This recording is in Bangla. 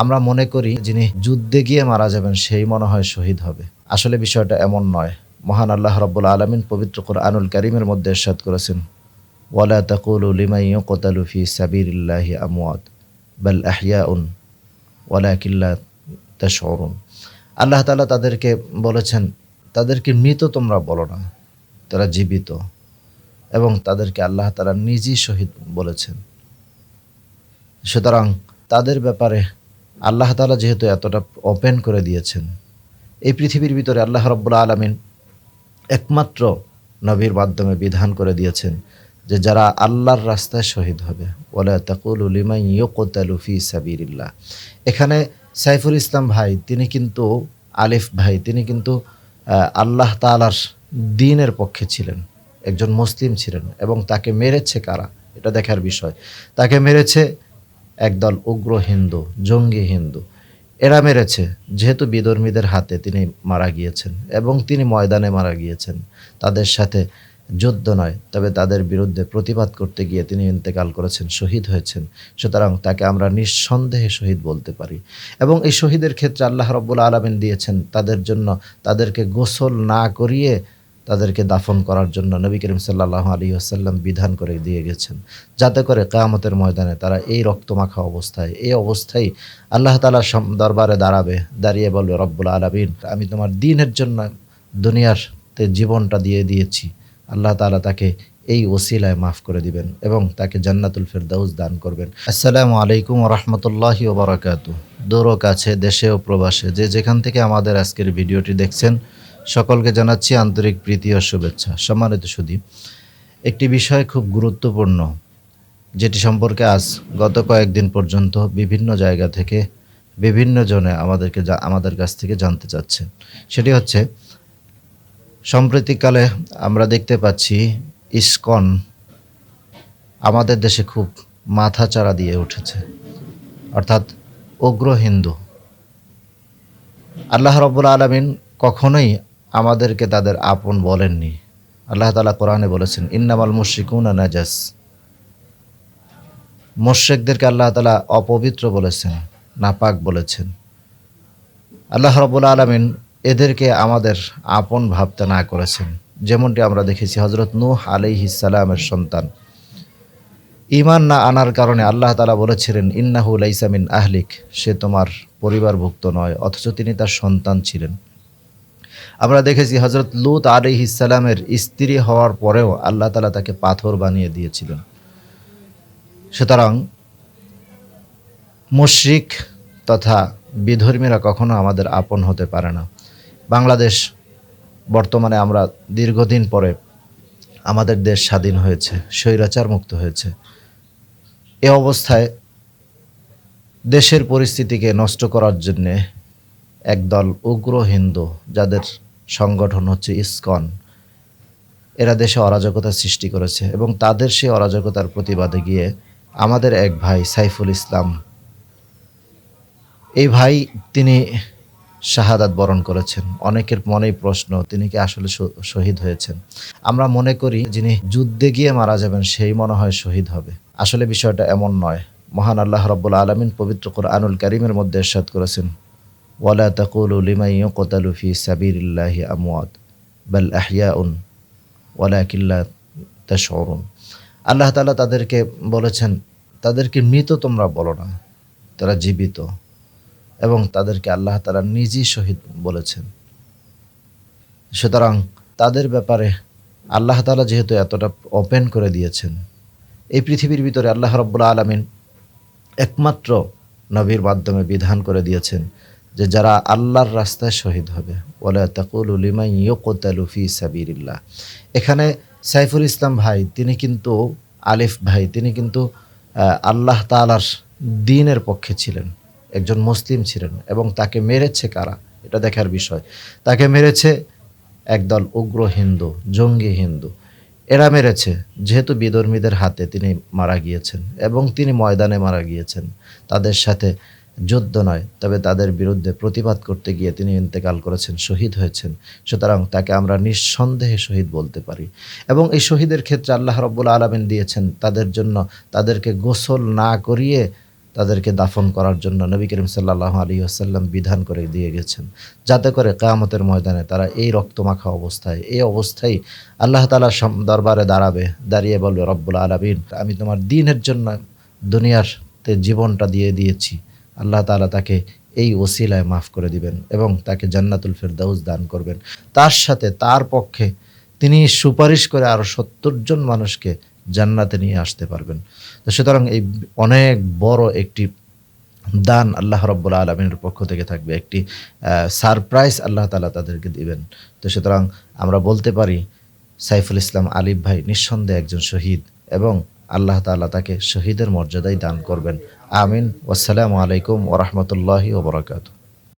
আমরা মনে করি যিনি যুদ্ধে গিয়ে মারা যাবেন, সেই মনে হয় শহীদ হবে। আসলে বিষয়টা এমন নয়। মহান আল্লাহ রব্বুল আলমিন পবিত্র আনুল করিমের মধ্যে এরশাদ করেছেন, ওয়ালা তাকুলু লিমাই ইউকতালু ফি সাবিরিল্লাহি আমওয়াত, বাল আহইয়াউন ওয়ালাকিল্লা তাশউরুন। আল্লাহ তালা তাদেরকে বলেছেন, তাদেরকে মৃত তোমরা বলো না। তারা জীবিত এবং তাদেরকে আল্লাহ তালা নিজেই শহীদ বলেছেন। সুতরাং তাদের ব্যাপারে আল্লাহ তালা যেহেতু এতটা ওপেন করে দিয়েছেন, এই পৃথিবীর ভিতরে আল্লাহ রব্বুল আলমিন একমাত্র নবীর মাধ্যমে বিধান করে দিয়েছেন যে যারা আল্লাহর রাস্তায় শহীদ হবে। ওলা তাকুল উলিমা ইয়োকতালু ফি সাবিরিল্লাহ এখানে সাইফুল ইসলাম ভাই, তিনি কিন্তু আলিফ ভাই, তিনি কিন্তু আল্লাহ তালার দিনের পক্ষে ছিলেন, একজন মুসলিম ছিলেন এবং তাকে মেরেছে কারা? এটা দেখার বিষয়। তাকে মেরেছে একদল উগ্র হিন্দু, জঙ্গি হিন্দু। এরা মেরেছে, যেহেতু বিধর্মীদের হাতে তিনি মারা গিয়েছেন এবং তিনি ময়দানে মারা গিয়েছেন। তাদের সাথে যুদ্ধ নয়, তবে তাদের বিরুদ্ধে প্রতিবাদ করতে গিয়ে তিনি ইন্তেকাল করেছেন, শহীদ হয়েছেন। সুতরাং তাকে আমরা নিঃসন্দেহে শহীদ বলতে পারি। এবং এই শহীদের ক্ষেত্রে আল্লাহ রব্বুল আলমিন দিয়েছেন, তাদের জন্য তাদেরকে গোসল না করিয়ে তাদেরকে দাফন করার জন্য নবী করিম সাল্লাহ আলী আসাল্লাম বিধান করে দিয়ে গেছেন। যাতে করে কেয়ামতের ময়দানে তারা এই রক্তমাখা অবস্থায়, এই অবস্থায় আল্লাহ তালার দরবারে দাঁড়াবে, দাঁড়িয়ে বলবে, রব্বুল আলমিন, আমি তোমার দিনের জন্য দুনিয়ারতে জীবনটা দিয়ে দিয়েছি। আল্লাহ তালা তাকে এই ওসিলায় মাফ করে দিবেন এবং তাকে জান্নাতুল ফেরদাউস দান করবেন। আসসালামু আলাইকুম রহমতুল্লাহি ওবরাকাতু দূর কাছে দেশে ও প্রবাসে, যে যেখান থেকে আমাদের আজকের ভিডিওটি দেখছেন সকলকে জানাচ্ছি আন্তরিক প্রীতি ও শুভেচ্ছা। সম্মানিত সুদী একটি বিষয় খুব গুরুত্বপূর্ণ, যেটি সম্পর্কে আজ গত কয়েকদিন পর্যন্ত বিভিন্ন জায়গা থেকে বিভিন্ন জনে আমাদেরকে আমাদের কাছ থেকে জানতে চাচ্ছে। সেটি হচ্ছে সম্প্রতিকালে আমরা দেখতে পাচ্ছি ইসকন আমাদের দেশে খুব মাথা মাথাচাড়া দিয়ে উঠেছে। অর্থাৎ উগ্র হিন্দু। আল্লাহ রব্বুল আলমিন কখনোই আমাদেরকে তাদের আপন বলেননি। আল্লাহ তালা কোরআনে বলেছেন, ইন্নামাল মুশরিকুন নাজাস। মোশেকদেরকে আল্লাহ তালা অপবিত্র বলেছেন, নাপাক বলেছেন। আল্লাহ রব্বুল আলমিন এদেরকে আমাদের আপন ভাবতে না করেছেন। যেমনটি আমরা দেখেছি হজরত নূহ আলাইহিসালামের সন্তান। ইমান না আনার কারণে আল্লাহ তালা বলেছিলেন ইন্নাহুল লাইসামিন আহলিক। সে তোমার পরিবারভুক্ত নয়, অথচ তিনি তার সন্তান ছিলেন। আমরা দেখেছি হজরত লুত আলিহিসালামের স্ত্রী হওয়ার পরেও আল্লাহ তালা তাকে পাথর বানিয়ে দিয়েছিলেন। সুতরাং মুশরিক তথা বিধর্মীরা কখনো আমাদের আপন হতে পারে না। বাংলাদেশ বর্তমানে আমরা দীর্ঘদিন পরে আমাদের দেশ স্বাধীন হয়েছে, স্বৈরাচার মুক্ত হয়েছে। এ অবস্থায় দেশের পরিস্থিতিকে নষ্ট করার জন্যে একদল উগ্র হিন্দু যাদের সংগঠন হচ্ছে ইসকন। এরা দেশে অরাজকতা সৃষ্টি করেছে এবং তাদের সেই অরাজকতার প্রতিবাদে গিয়ে আমাদের এক ভাই সাইফুল ইসলাম, এই ভাই তিনি শাহাদাত বরণ করেছেন। অনেকের মনেই প্রশ্ন, তিনি কি আসলে শহীদ হয়েছেন? আমরা মনে করি যিনি যুদ্ধে গিয়ে মারা যাবেন, সেই মনে হয় শহীদ হবে। আসলে বিষয়টা এমন নয়। মহান আল্লাহ রব্বুল আলমিন পবিত্র আনুল করিমের মধ্যে এরশাদ করেছেন ওয়ালা তাকুলু লিমাই ইউকতালু ফি সাবিরিল্লাহি আমওয়াত বাল আহইয়াউন ওয়ালাকিল্লা তাশউরুন আল্লাহ তাআলা তাদেরকে বলেছেন, তাদেরকে মৃত তোমরা বলো না, তারা জীবিত এবং তাদেরকে আল্লাহ তাআলা নিজেই শহীদ বলেছেন। সুতরাং তাদের ব্যাপারে আল্লাহ তালা যেহেতু এতটা ওপেন করে দিয়েছেন, এই পৃথিবীর ভিতরে আল্লাহ রব্বুল আলমিন একমাত্র নবীর মাধ্যমে বিধান করে দিয়েছেন যে যারা আল্লাহর রাস্তায় শহীদ হবে। ওলা তাকুল উলিমা ইয়োকতালু ফি সাবিরিল্লাহ এখানে সাইফুল ইসলাম ভাই, তিনি কিন্তু, আলিফ ভাই, তিনি কিন্তু আল্লাহ তালার দিনের পক্ষে ছিলেন। একজন মুসলিম ছিলেন এবং তাকে মেরেছে কারা? এটা দেখার বিষয়। তাকে মেরেছে একদল উগ্র হিন্দু, জঙ্গি হিন্দু। এরা মেরেছে যেহেতু বিধর্মীদের হাতে তিনি মারা গিয়েছেন এবং তিনি ময়দানে মারা গিয়েছেন। তাদের সাথে যুদ্ধ নয়, তবে তাদের বিরুদ্ধে প্রতিবাদ করতে গিয়ে তিনি ইন্তেকাল করেছেন, শহীদ হয়েছেন। সুতরাং তাকে আমরা নিঃসন্দেহে শহীদ বলতে পারি। এবং এই শহীদের ক্ষেত্রে আল্লাহ রব্বুল আলমিন দিয়েছেন, তাদের জন্য, তাদেরকে গোসল না করিয়ে তাদেরকে দাফন করার জন্য নবী করিম সাল্লাহ আলী আসাল্লাম বিধান করে দিয়ে গেছেন। যাতে করে কেয়ামতের ময়দানে তারা এই রক্তমাখা অবস্থায়, এই অবস্থায় আল্লাহ তালা দরবারে দাঁড়াবে, দাঁড়িয়ে বলবে, রব্বুল আলমিন, আমি তোমার দিনের জন্য দুনিয়ারতে জীবনটা দিয়ে দিয়েছি। আল্লাহ তালা তাকে এই ওসিলায় মাফ করে দিবেন এবং তাকে জান্নাতুল ফেরদাউস দান করবেন। তার সাথে তার পক্ষে তিনি সুপারিশ করে আরও সত্তর জন মানুষকে জান্নাতে নিয়ে আসতে পারবেন। তো সুতরাং এই অনেক বড় একটি দান আল্লাহ রব্বুল আলমিনের পক্ষ থেকে থাকবে। একটি সারপ্রাইজ আল্লাহ তালা তাদেরকে দিবেন। তো সুতরাং আমরা বলতে পারি, সাইফুল ইসলাম আলিফ ভাই নিঃসন্দেহে একজন শহীদ এবং আল্লাহ তালা তাকে শহীদের মর্যাদাই দান করবেন। আমিন। আসসালামু আলাইকুম ওরহমতুল্লাহি ওবরাকাতু